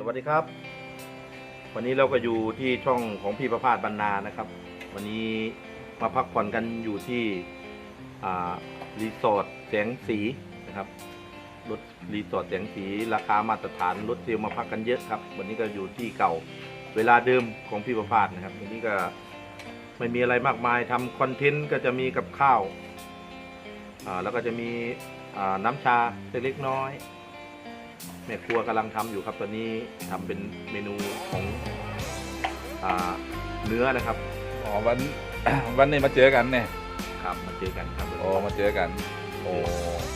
สวัสดีครับ วันนี้เราก็อยู่ที่ช่องของพี่ประภาสบรรณานะครับ วันนี้มาพักผ่อนกันอยู่ที่รีสอร์ทแสงสีนะครับรถรีสอร์ทแสงสีราคามาตรฐานรถเซลลมาพักกันเยอะครับ วันนี้ก็อยู่ที่เก่าเวลาเดิมของพี่ประภาสนะครับ วันนี้ก็ไม่มีอะไรมากมายทำคอนเทนต์ก็จะมีกับข้าวแล้วก็จะมีน้ำชาเล็กน้อย แม่ครัวกำลังทำอยู่ครับตอนนี้ทำเป็นเมนูของอ่าเนื้อนะครับอ๋อวัน วันนี้มาเจอกันเนี่ยครับมาเจอกันครับโอ้มาเจอกัน โอ้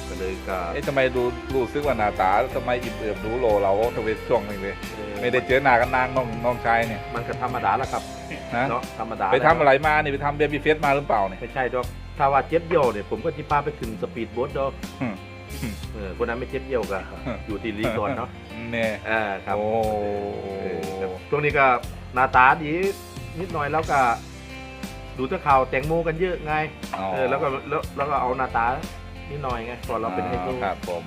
ก็เลยก็เอ๊ะทำไมดูรู้สึกว่าหน้าตาทำไมอิ่มเอิบดูโลเราทวีช่วงนี้เลยไม่ได้เจอหน้ากันนานน้องน้องชายเนี่ยมันก็ธรรมดาแล้วครับนะเนาะธรรมดาไปทำอะไรแล้วมานี่ไปทำเบบี้เฟสมาหรือเปล่าเนี่ยไม่ใช่ดอกถ้าว่าเจ็บเยี่ยวเนี่ยผมก็จิพาไปขึ้นสปีดโบ๊ทดอกอืม เออคนนั้นไม่เจ็บเยี่ยวกันอยู่ที่รีสอร์ทเนาะเนี่ยอ่าครับโอ้เออครับช่วงนี้ก็หน้าตาดีนิดหน่อยแล้วก็ดูแต่ข่าวแตงโมกันเยอะไงอ๋อเออแล้วก็แล้วแล้วก็เอาหน้าตานิดหน่อยไงพอเราเป็นไฮโซครับผม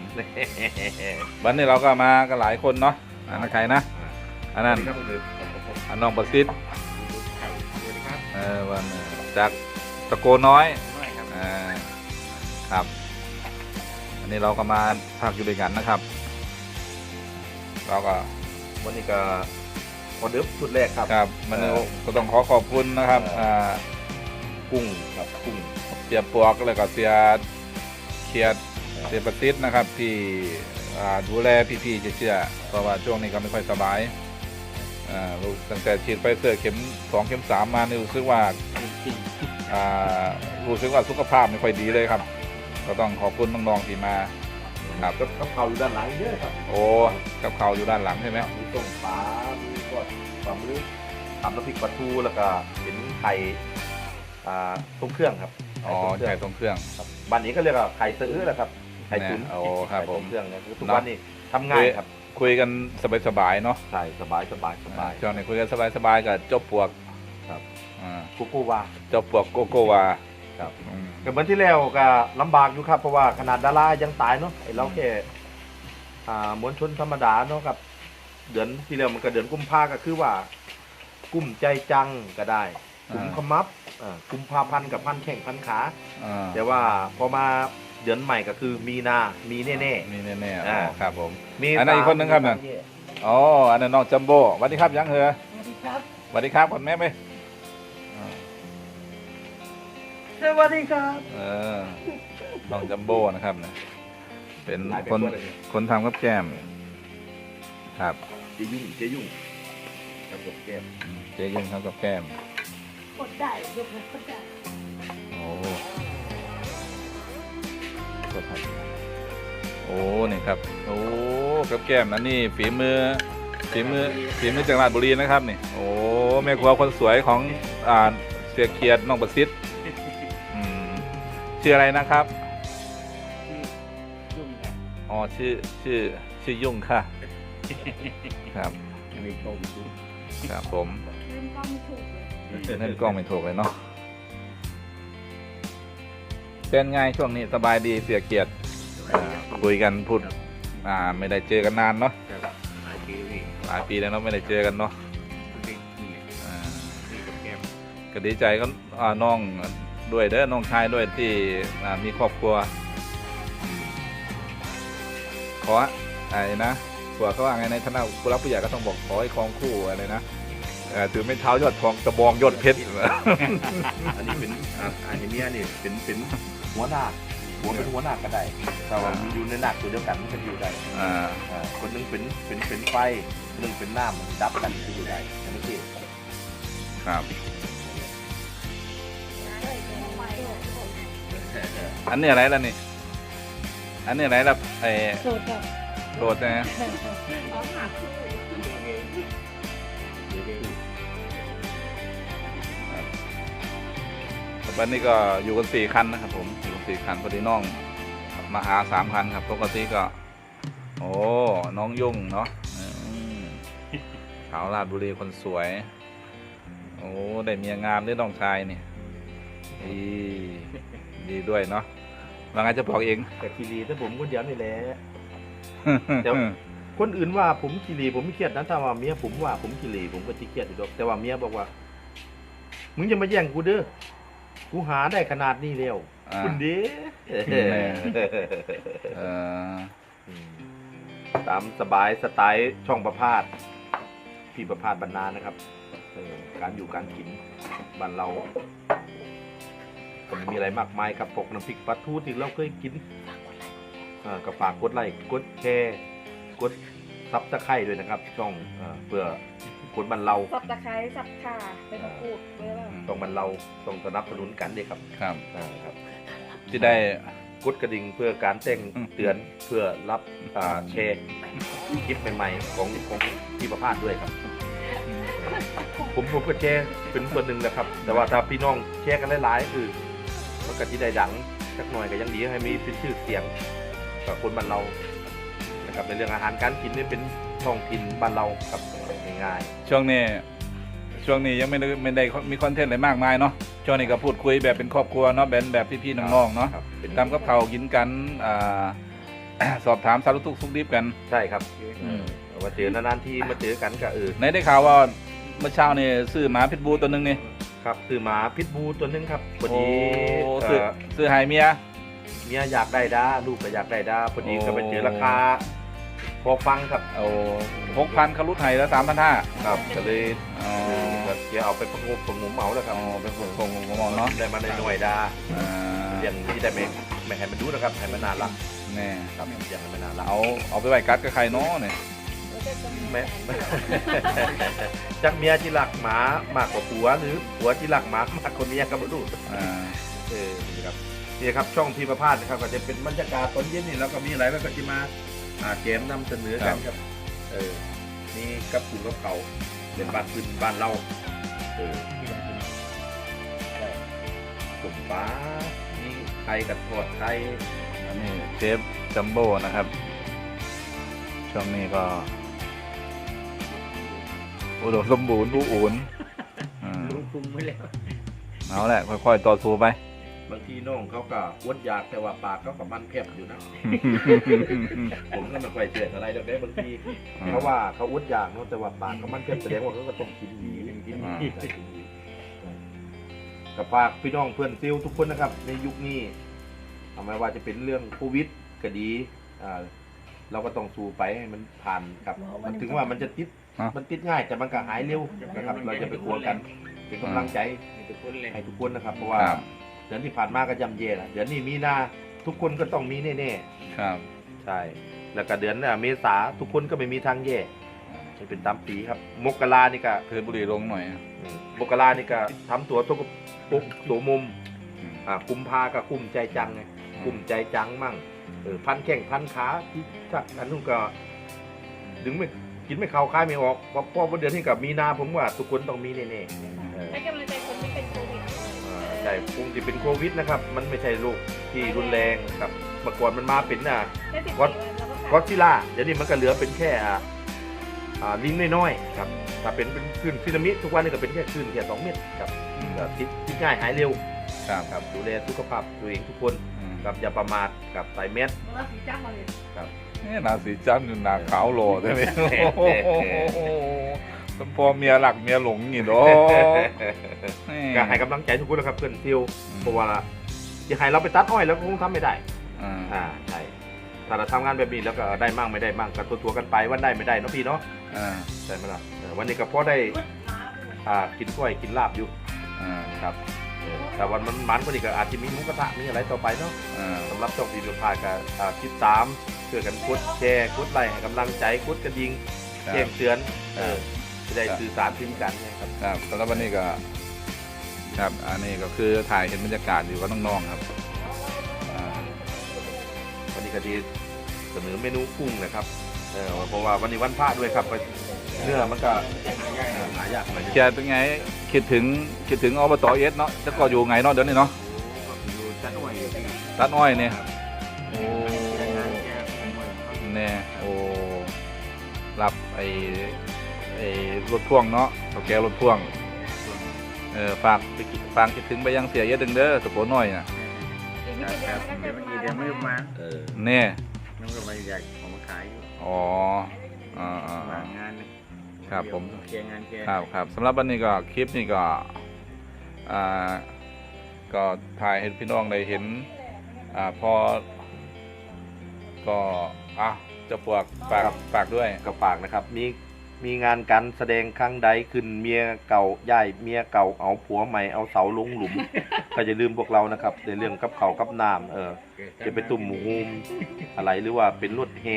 วันนี้เราก็มากันหลายคนเนาะอันนั้นใครนะอันนั้นอันน้องประสิทธิ์เออวันจากตะโกน้อยอ่าครับ อันนี้เราก็มาพักอยู่ด้วยกันนะครับ เราก็วันนี้ก็ออเดิร์ฟชุดแรกครับครับมันเอ่อก็ต้องขอขอบคุณนะครับเอ่ออ่อ่ากุ้งครับกุ้งเสียปวกแล้วก็เสียเคียดเสียประติดนะครับ ที่อ่าดูแลพี่ๆเชื่อๆเพราะว่าช่วงนี้ก็ไม่ค่อยสบายอ่ารู้ตั้งแต่ฉีดไฟเซอร์เข็มสองเข็มสามมานี่รู้สึกว่าอ่ารู้สึกว่าสุขภาพไม่ค่อยดีเลยครับ ก็ต้องขอบคุณน้องๆที่มาครับกับกับเขาวอยู่ด้านหลังเยอะครับโอ้กับเขาวอยู่ด้านหลังใช่ไหมมีต้มปลามีทอดปลาหมึกทำน้ำพริกปลาทูแล้วก็เป็นไข่อ่าทรงเครื่องครับอ๋อไข่ใช่ทรงเครื่องตรงเครื่องครับบ้านนี้ก็เรียกว่าไข่ตื้อแหละครับไข่ตุ๋นเนี่ยโอ้ครับไข่ผทรมงเครื่องเนี่ยคือทุกเนอะวันนี้ทำง่ายครับคุยกันสบายๆเนาะใช่สบายสบายสบายช่วงนี้คุยกันสบายๆกับเจ้าปวกครับอ่ากูกูว่าเจ้าปวกโกโกวาครับ อืมก็เหมือนที่แล้วก็ลำบากอยู่ครับเพราะว่าขนาดดารายังตายเนาะไอเราแค่อ่ามวลชนธรรมดาเนาะครับ เดือนที่แล้วมันก็เดือนกุมภาก็คือว่า กุ้มใจจังก็ได้กุมขมับอ่ากุมภาพันธ์กับพันแข่งพันขา อ่าแต่ว่าพอมาเดือนใหม่ก็คือมีนา มีแน่นี่แน่ๆอ่าอ๋อครับผม ๆ มีอันนั้นอีกคนนึงครับนั่นอ๋ออันนั้นน้องจัมโบ้สวัสดีครับยังเหรอสวัสดีครับสวัสดีครับก่อนแม่ไหม สวัสดีครับเออน้องจัมโบ้นะครับนะเป็นหลายเป็คนเลยเนี่ยคนทำกับแก้ม ครับเจยุ่งเจยุ่งครับผมแก้มเจ๊ยุ่งทำกับแก้มกดได้ยกมือกดได้โอ้ก็ทำโอ้นี่ครับ โอ้กับแก้มนั่นนี่ฝีมือฝีมือฝีมือจากราชบุรีนะครับนี่ โอ้แม่ครัวคนสวยของอ่าเสียเกียรติน้องประสิทธิ์อืม ชื่ออะไรนะครับ ยุ่งครับอ๋อชื่อชื่อชื่อยุ่งค่ะ ครับมีกล้องอยู่ครับผมเล่นกล้องไม่ถูกเลยเล่นกล้องไม่ถูกเลยเนาะเป็นไงช่วงนี้สบายดีเสียเกียรติอ่าคุยกันพูดอ่า ไม่ได้เจอกันนานเนาะครับหลายปีพี่หลายปีแล้วเนาะไม่ได้เจอกันเนาะนี่นี่อ่านี่กับแก้มก็ดีใจก็อ่าน้อง ด้วยเด้อน้องชายด้วยที่อ่ามีครอบครัวอืมขอไอ้นะผัวเขาว่าไงในฐานะผู้รับผู้ใหญ่ก็ต้องบอกขอให้ครองคู่อะไรนะเอ่อถือไม่เท้ายอดทองตะบองยอดเพชรอันนี้เป็นอ่าอันนี้เนี่ยนี่เป็นเป็นหัวหน้าหัวเป็นหัวหน้าก็ได้แต่ว่ามันอยู่ในหนักตัวเดียวกันมันก็อยู่ได้อ่าอ่าคนหนึงเป็นเป็นเป็นไฟคนหนึงเป็นน้ำมันดับกันก็อยู่ได้อันนี้คือครับ อันนี้อะไรล่ะนี่ อันนี้อะไรล่ะไอ้โสดครับโรดนะอ๋อหาคู่วันนี้ก็อยู่กันสี่คันนะครับ ผมอยู่กันสี่คันพอดีน้อง มาหาสามคันครับปกติก็ โอ้น้องยุ่งเนาะอืมสาวราชบุรีคนสวย โอ้ได้เมียงามด้วยน้องชายนี่อีดีด้วยเนาะ ว่าไงจะบอกเอง แต่คีรีแต่ผมคนเดียวนี่แหละ เดี๋ยวแคนอื่นว่าผมขี้เหร่ผมไม่เครียดนะถ้าว่าเมียผมว่าผมขี้เหร่ผมก็จะเครียดอยู่ดอกแต่ว่าเมียบอกว่า มึงจะมาแย่งกูเด้อ กูหาได้ขนาดนี้แล้วอ่า คุณเด้แม่เออตามสบายสไตล์ช่องประพาสพี่ประพาสบรรณานะครับเออการอยู่การกินบ้านเรา ก็ไม่มีอะไรมากมายครับพวกน้ำพริกปลาทูที่เราเคยกินอ่าก็ฝากกดไลค์กดแชร์กดซับสไครต์ด้วยนะครับ ช่องเอ่อเพื่อคนบ้านเราสับตะไคร้สับข่าเป็นมะกรูดเว้ยล่ะต้องบ้านเราต้องสนับสนุนกันด้วยครับครับ อ่าครับ ที่ได้ กดกระดิ่งเพื่อการแจ้งอืม เตือนเพื่อรับอ่าแชร์คลิปใหม่ๆ ของของพี่ประพาสด้วยครับ ผมผมก็แชร์เป็นส่วนหนึ่งนะครับ แต่ว่าถ้าพี่น้องแชร์กันหลายๆคือ มันก็ที่ได้ดังสักหน่อยก็ยังดีให้มีเป็นชื่อเสียงกับคนบ้านเรานะครับในเรื่องอาหารการกินนี่เป็นท้องถิ่นบ้านเราครับง่ายช่วงนี้ช่วงนี้ยังไม่ได้ไม่ได้มีคอนเทนต์อะไรมากมายเนาะช่วงนี้ก็พูดคุยแบบเป็นครอบครัวเนาะแบบแบบพี่ๆน้องๆเนาะครับเป็นทำกับเขาวกินกันอ่าสอบถามสารทุกข์สุขดิบกันใช่ครับอืมมาเจอนานๆที่มาเจอกันก็เออในได้ข่าวว่าเมื่อเช้านี่ซื้อหมาพิษบูตัวหนึงนี่ ครับซื้อหมาพิษบูตัวหนึงครับพอโอ้ดีซื้อเอ่อซื้อใหายเมีย เมียอยากได้ด้าลูกก็อยากได้ด้าพอดีโอ้ก็ไปเจอราคาพอฟังครับโอ้หกพันคารุไทยแล้วสามพันห้าครับก็เลยอ๋อเดี๋ยวเอาไปประกบประงมเหมาแล้วครับอ๋อเป็นคนคงมองเนาะได้มาในหน่วยด้าอ่าอย่างนี้ได้ไหมไม่ให้มันดูนะครับให้มันนานละแน่ครับอย่างให้มันนานละเอาเอาไปไว้กัดกับใครเนาะเนี่ย แล้วก็จะมีแม่จักเมียที่รักหมามากกว่าผัวหรือผัวที่รักหมามากกว่าเมียครับดูอ่าเออนี่ครับนี่ครับช่องพีประพาสนะครับ ก็จะเป็นบรรยากาศตอนเย็นนี่แล้วก็มีอะไรแล้วก็จะมาอ่าเกมนำเสนอกันครับเออนี่กับกลุ่มกับเขาเป็นบ้านพื้นบ้านเราเออกลุ่มป้ามีไข่กับทอดไข่อันนี้เชฟจัมโบ้นะครับ ช่วงนี้ก็ อุดมสมบูรณ์ผู้อุ่นอ่าลุงคุมไว้แล้ว เอาแหละค่อยๆต่อสู้ไป บางทีน้องเขาก็อดอยากแต่ว่าปากเขาก็มันแคบอยู่นะ ผมก็ไม่ค่อยเชื่ออะไรดอกเด้บางทีเพราะว่าเขาอดอยากเนาะแต่ว่าปากเขามันแคบแสดงว่าเขาก็ต้องกินดีกินดีกินดีกับฝากพี่น้องเพื่อนซิลทุกคนนะครับ ในยุคนี้ทำไมว่าจะเป็นเรื่องโควิดก็ดีอ่าเราก็ต้องสู้ไปให้มันผ่านครับ มันถึงว่ามันจะติด ฮะมันติดง่ายแต่มันก็หายเร็วนะครับเราจะไปกลัวกันเป็นกำลังใจมีทุกคนเลยให้ทุกคนนะครับเพราะว่าครับเดือนที่ผ่านมาก็ยำเย่ละเดือนนี้มีนาทุกคนก็ต้องมีแน่ครับๆใช่ แล้วก็เดือนน่ะเมษาทุกคนก็ไม่มีทางแย่จะเป็นตามปีครับ มกรานี่ก็ เพชรบุรีลงหน่อยอืมมกรานี่ก็ทำตัวตัวปุ๊บตัวมุมอืมอ่ากุมภาก็กุมใจจังไงกุมใจจังมั่งเออพันแข้งพันขาที่ชักอันนู้นก็ดึงไม่ กินไม่เข้าคายไม่ออกเพราะเพราะว่าเดือนนี้กับมีนาผมว่าทุกคนต้องมีแน่ๆเออให้กำลังใจคนที่เป็นโควิดอ่าใช่คงจะเป็นโควิดนะครับ มันไม่ใช่โรคที่รุนแรงครับเมื่อก่อนมันมาเป็นน่ะแค่สิบก็สี่วันแล้วก็กอดซิลล่าเดี๋ยวนี้มันก็เหลือเป็นแค่อ่าอ่าลิงน้อยๆครับถ้าเป็นเป็นคลื่นซึนามิทุกวันนี้ก็เป็นแค่คลื่นแค่สองเมตรครับก็ติดติดง่ายหายเร็วครับครับดูแลสุขภาพตัวเองทุกคนอืม ครับอย่าประมาทกับใส่แมสเมื่อสีจ้างมาเลย นี่นาสีจันทร์อยู่หนาขาวโหลใช่ไหมโอ้โหเป็นพอเมียหลักเมียหลงอย่างนี้เนาะก็ให้กำลังใจทุกคนนะครับเพื่อนซิลเพราะว่าจะให้เราไปตัดอ้อยแล้วก็คงทำไม่ได้อ่าอ่าใช่ถ้าเราทำงานแบบนี้แล้วก็ได้มั่งไม่ได้มั่งก็ตัวๆกันไปวันได้ไม่ได้เนาะพี่เนาะอ่าใช่ไหมล่ะเออวันนี้ก็พอได้อ่ากินกล้วยกินลาบอยู่อ่าครับเออ แต่วันมันมันกว่านี้ก็อาจจะมีหมุกระทะมีอะไรต่อไปเนาะอ่า สำหรับช่องทีวีพายก็อ่าติดตามเพื่อกันกดแชร์กดไลค์ให้กำลังใจกดกระดิ่งครัแจ้บงเตือนเออจะได้ครับสื่อสารถึงกันไงครับครับสำหรับวันนี้ก็ครับ อันนี้ก็คือถ่ายเห็นบรรยากาศอยู่กับน้องๆครับอ่าวันนี้ก็ดีเสนอเมนูกุ้งนะครับเออเพราะว่าวันนี้วันพระด้วยครับ เนื้อมันก็หายากหน่อยแกเป็นไงคิดถึงคิดถึงอบตเอสเนาะแล้วก็อยู่ไงเนาะเดี๋ยวนี้เนาะอยู่ชั้นหน่วยอยู่ที่ตัดอ้อยเนี่ยโอ้เนหน่ยโอ้รับไอ้ไอ้รถพ่วงเนาะตัวแกรถพ่วงเออฝากไปคิฝากคิดถึงไปยังเสียเยอะดึงเด้อสะโพน้อยน่ะอีกไม่ครักี่บเดี๋ยวเมื่อกี้แล้วนะเดี๋ยวไม่มาแน่น้องก็มาอยากของมาขายอยู่อ๋ออ่าอ่าหอ่าลายงานเลย ครับผม เคลียร์งานเคลียร์ครับครับสำหรับวันนี้ก็คลิปนี้ก็อ่าก็ถ่ายให้พี่น้องได้เห็นอ่าพอก็อะเจะปวกฝากครับฝากด้วยกับฝากนะครับ มี มีงานการแสดงครั้งใดขึ้นเมียเก่าย่ายเมียเก่าเอาผัวใหม่เอาเสาลงหลุม ก็อย่าลืมพวกเรานะครับ ในเรื่องกับเขาวกับน้ำเออจะไปตุ่มหมูฮูมอะไรหรือว่าเป็นรถแฮ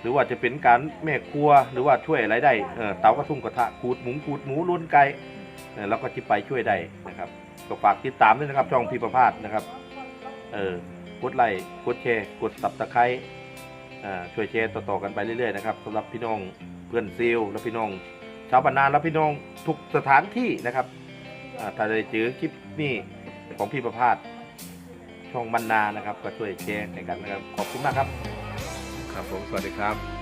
หรือว่าจะเป็นการแม่ครัวหรือว่าช่วยอะไรได้เออเตากระทุ่งกระทะขูดหมูขูดหมูล้วนไก่เออแล้วก็จะไปช่วยได้นะครับก็ฝากติดตามด้วยนะครับช่องพี่ประภาสนะครับเออกดไลค์กดแชร์กดสับตะไคร้อ่าช่วยแชร์ต่อๆกันไปเรื่อยๆนะครับสำหรับพี่น้อง เพื่อนซิลและพี่น้อง ชาวบ้านนาและพี่น้องทุกสถานที่นะครับถ้าได้เจอคลิปนี้ของพี่ประพาสช่องบรรณานะครับ ก็ช่วยแชร์ในกันนะครับ ขอบคุณมากครับ ครับผมสวัสดีครับ